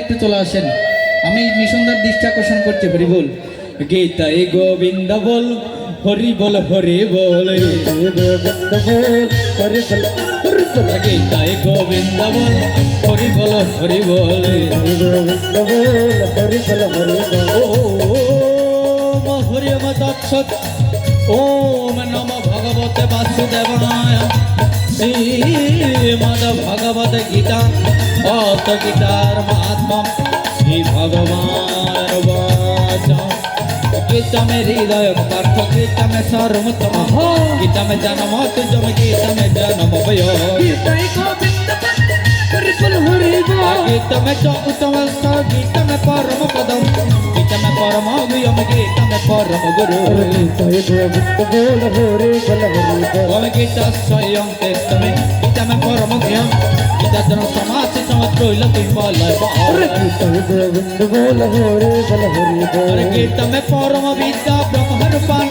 একটু চলে আসেন। আমি মিশনদার দৃষ্টি আকর্ষণ করছি হরি বল। গীতায় গোবিন্দ বল, হরি বল হরি বল। গীতায় গোবিন্দ বল, হরি বল হরি বল। ওম হরি মদচ্ছত ওম নম ভগবতে বাসুদেবায়। শ্রীমদ ভগবত গীতা। भक्तगीतारमात्मं श्रीभगवान् गीता में हृदय पार्थ गीता में सर्वोत्तम। गीता में जन्म तुझम गीता में जन्म भयो। गीता में चौतम गीता में परम पदम। గోమకి తమ పరమ గురు తయ గోవింద బోల హోరే బల హరి గోమకి తస్వయం తెస్తమే తమ పరమ ధ్యం ఇదతన సమాస సమత్రోల తింబాల హోరే తయ గోవింద బోల హోరే బల హరి గోమకి తమ పరమ విద్య బ్రహ్మ రూపాన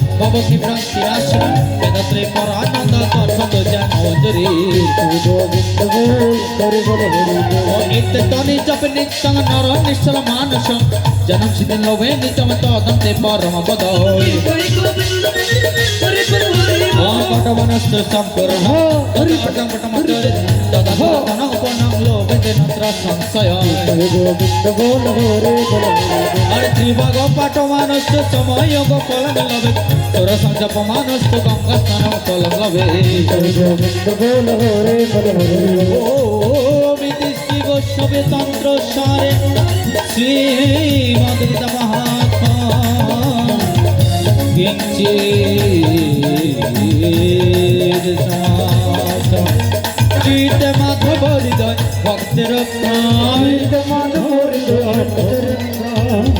ভববিভ্রান্তি আশ্রম বেদাত্রে পরানন্দ তন্মত জানোজরি নিত্য তনি জপ নিত্য নর নিশ্চল মানস, জনম সিদ্ধ লোভে নিত্যম তদন্তে পরম পদ పటమన శ్రేష్టం కరణ హరి పటం పటమ తన ఉపనంలో వెంటనంత్ర సంశయం గోవింద గోల హరే హరి త్రిభగ పటమానస్ సమయ గోపలగలవే తొర సంజప మానస్ గంగ స్థానం కొలగలవే గోవింద గోల హరే హరి ఓ విధి శివ శివ తంత్ర సారే శ్రీ మాధురిత మహాత్మా ভক্তের ভক্তের মাধব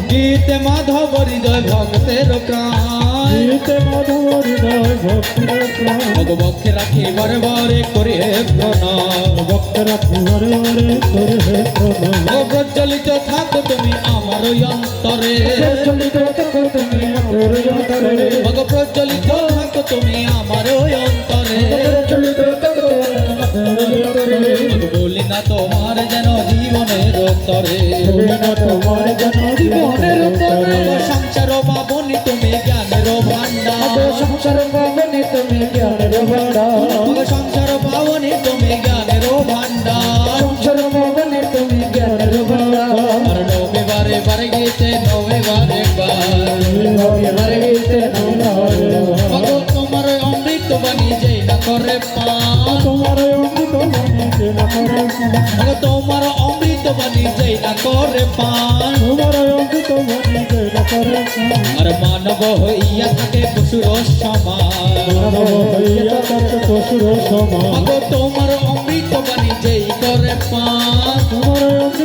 গীত মাধব হৃদয় ভক্তের প্রাণ। গীত মাধব হৃদয় ভক্তের প্রাণ। ভক্ত রাখি বরে বরে করে প্রণাম। ভক্ত রাখি বরে বরে করে প্রণাম। প্রজ্বলিত থাকো তুমি আমার অন্তরে। প্রজ্বলিত থাকো তুমি আমার অন্তরে। ভগ প্রজ্বলিত থাকো তুমি আমার অন্তরে। প্রজ্বলিত থাকো বলি না তোমার যেন জীবনের তরে বলি না তোমার যেন জীবনের তরে সংসার পাবনি তুমি জ্ঞানের ভান্ডার সংসার পাবনি তুমি জ্ঞানের ভান্ডার সংসার পাবনি তুমি জ্ঞানের ভান্ডার সংসার পাবনি তুমি জ্ঞানের ভান্ডার নবে বারে বারে গেছে নবে বারে তোমার অমৃত বাণী যাই না করে পান। আর মানব হইয়া থাকে পশুর সমান। ভগ তোমার অমৃত বাণী যাই করে পান। তোমার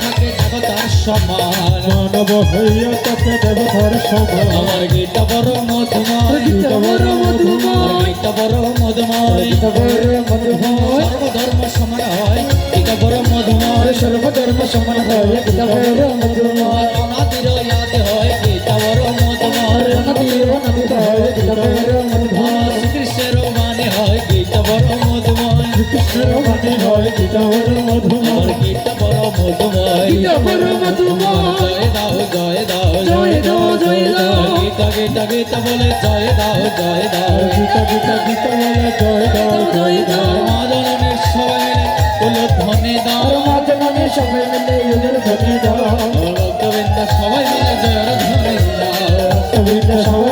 থাকে দেবতার সমান মানব হইয়া তাকে দেবতার সমান আমার গীতা বড় মধুময় গীতা বড় মধুময়। আমার গীতা বড় মধুময় সর্বধর্ম সমান হয় গীতা বড় মধুময় সর্বধর্ম সমান হয় গীতা বড় মধুময় অনাদির ইয়াদ হয় গীতা বড় মধুময় নদীর নদীত হয় গীতা বড় মধুময় শ্রীকৃষ্ণের মানে হয় গীতা বড় মধুময় কৃষ্ণের বাণী হয় গীতা বড় মধুময় গীতা মধুময়। জয় দাও জয় দাও জয় দাও, জয় দাও। গীতা গীতা গীতা বলে জয় দাও জয় দাও। গীতা গীতা গীতা বলে জয় দাও জয় দাও। মাদনের সবাই মিলে বলো ধনে দাও। সবাই মিলে এদের ধনে দাও। গোবিন্দ সবাই মিলে জয় ধনে দাও। গোবিন্দ সবাই